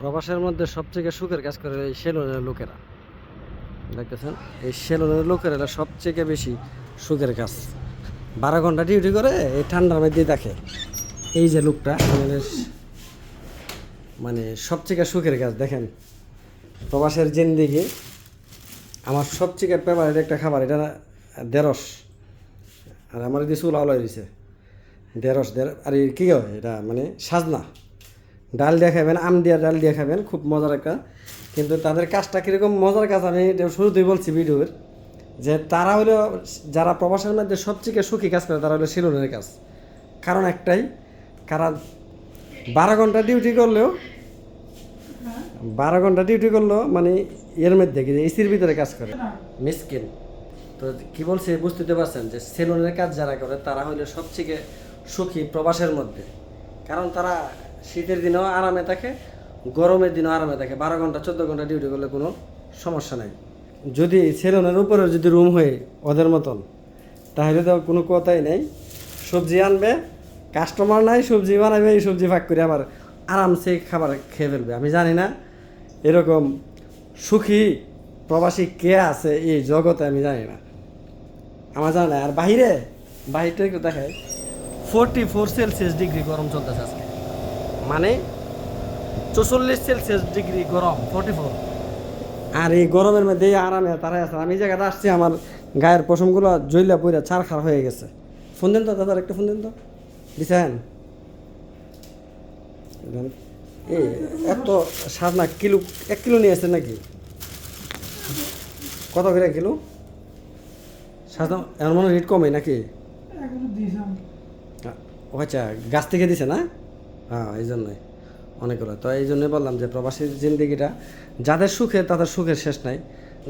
প্রবাসের মধ্যে সবথেকে সুখের কাজ করে এই সেলুনের লোকেরা। দেখতেছেন? এই সেলুনের লোকেরা সবথেকে বেশি সুখের কাজ। বারো ঘণ্টা ডিউটি করে, এই ঠান্ডার মধ্যে দেখে। এই যে লোকটা মানে মানে সবথেকে সুখের কাজ, দেখেন। প্রবাসের জিন্দিগি, আমার সবথেকে ফেভারিট একটা খাবার, এটা দেরস আর আমার এদিকে চুল আওলাই দিছে দেরস দের আর কী হয় এটা মানে সাজনা। ডাল দিয়ে খাবেন, আম দিয়া ডাল দিয়ে খাবেন, খুব মজার একটা। কিন্তু তাদের কাজটা কীরকম মজার কাজ, আমি শুরুতেই বলছি ভিডিওর, যে তারা হলো যারা প্রবাসের মধ্যে সবথেকে সুখী কাজ করে, তারা হলো শিলনের কাজ। কারণ একটাই কারণ বারো ঘণ্টা ডিউটি করলেও, বারো ঘণ্টা ডিউটি করল মানে এর মধ্যে কি এসির ভিতরে কাজ করে। মিসকিন, তো কি বলছে বুঝতে পারছেন যে সেলুনের কাজ যারা করে, তারা হইল সবথেকে সুখী প্রবাসের মধ্যে। কারণ তারা শীতের দিনেও আরামে থাকে, গরমের দিনও আরামে থাকে। বারো ঘণ্টা, চোদ্দ ঘণ্টা ডিউটি করলে কোনো সমস্যা নাই। যদি সেলুনের উপরে যদি রুম হয়ে ওদের মতন, তাহলে তো কোনো কথাই নেই। সবজি আনবে কাস্টমার নাই, সবজি বানাবে এই সবজি ভাগ করে আবার আরামসে খাবার খেয়ে ফেলবে। আমি জানি না, এরকম সুখী প্রবাসী কে আছে এই জগতে আমি জানি না। আমার জানা আর বাহিরে বাহিরটা একটু দেখায় ফোরটি ফোর সেলসিয়াস ডিগ্রি গরম চলতেছে আজকে। মানে চৌচল্লিশ সেলসিয়াস ডিগ্রি গরম ফোরটি ফোর আর এই গরমের মধ্যে আরামে তারা আছে। আমি এই জায়গাটা আসছি আমার গায়ের পশমগুলো জইলা পইরা ছাড়খার হয়ে গেছে। ফোন দেন তো দাদার একটা ফোন দেন তো। দিছেন এই এত সাজনা কিলো এক কিলো নিয়ে আসছেন নাকি? কত করে এক কিলো? সাজনা এর মনে রেট কমে নাকি? ও আচ্ছা গাছ থেকে দিছে না? হ্যাঁ এই জন্যই। অনেকগুলো তো এই জন্যই বললাম যে প্রবাসীর জিন্দিগিটা যাদের সুখে, তাদের সুখের শেষ নাই।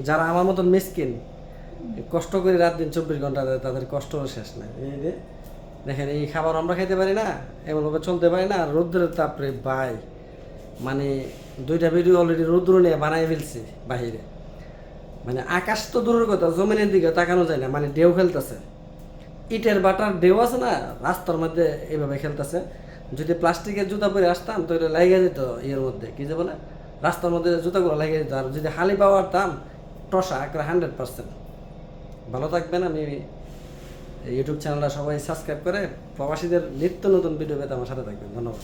যারা আমার মতন মিসকিন, কষ্ট করে রাত দিন চব্বিশ ঘণ্টা তাদের কষ্টও শেষ নাই। এই যে, দেখেন, এই খাবার আমরা খেতে পারি না, এমনভাবে চলতে পারি না, রৌদ্রের তাপরে বাই মানে দুইটা ভিডিও অলরেডি রৌদ্র নিয়ে বানাই ফেলছি বাহিরে। মানে আকাশ তো দূরের কথা, জমিনের দিকে তাকানো যায় না মানে ঢেউ খেলতেছে। ইটের বাটার ঢেউ আছে না, রাস্তার মধ্যে এইভাবে খেলতেছে। যদি প্লাস্টিকের জুতা পরে আসতাম তাহলে লেগে যেত ইয়ের মধ্যে, কি যে বলে? রাস্তার মধ্যে জুতাগুলো লেগে যেত। আর যদি হালি পাওয়ার দাম, টসা একটা হান্ড্রেড পার্সেন্ট ভালো থাকবেন, আমি ইউটিউব চ্যানেলটা সবাই সাবস্ক্রাইব করে, প্রবাসীদের নিত্য নতুন ভিডিও পেতে আমার সাথে থাকবেন। ধন্যবাদ।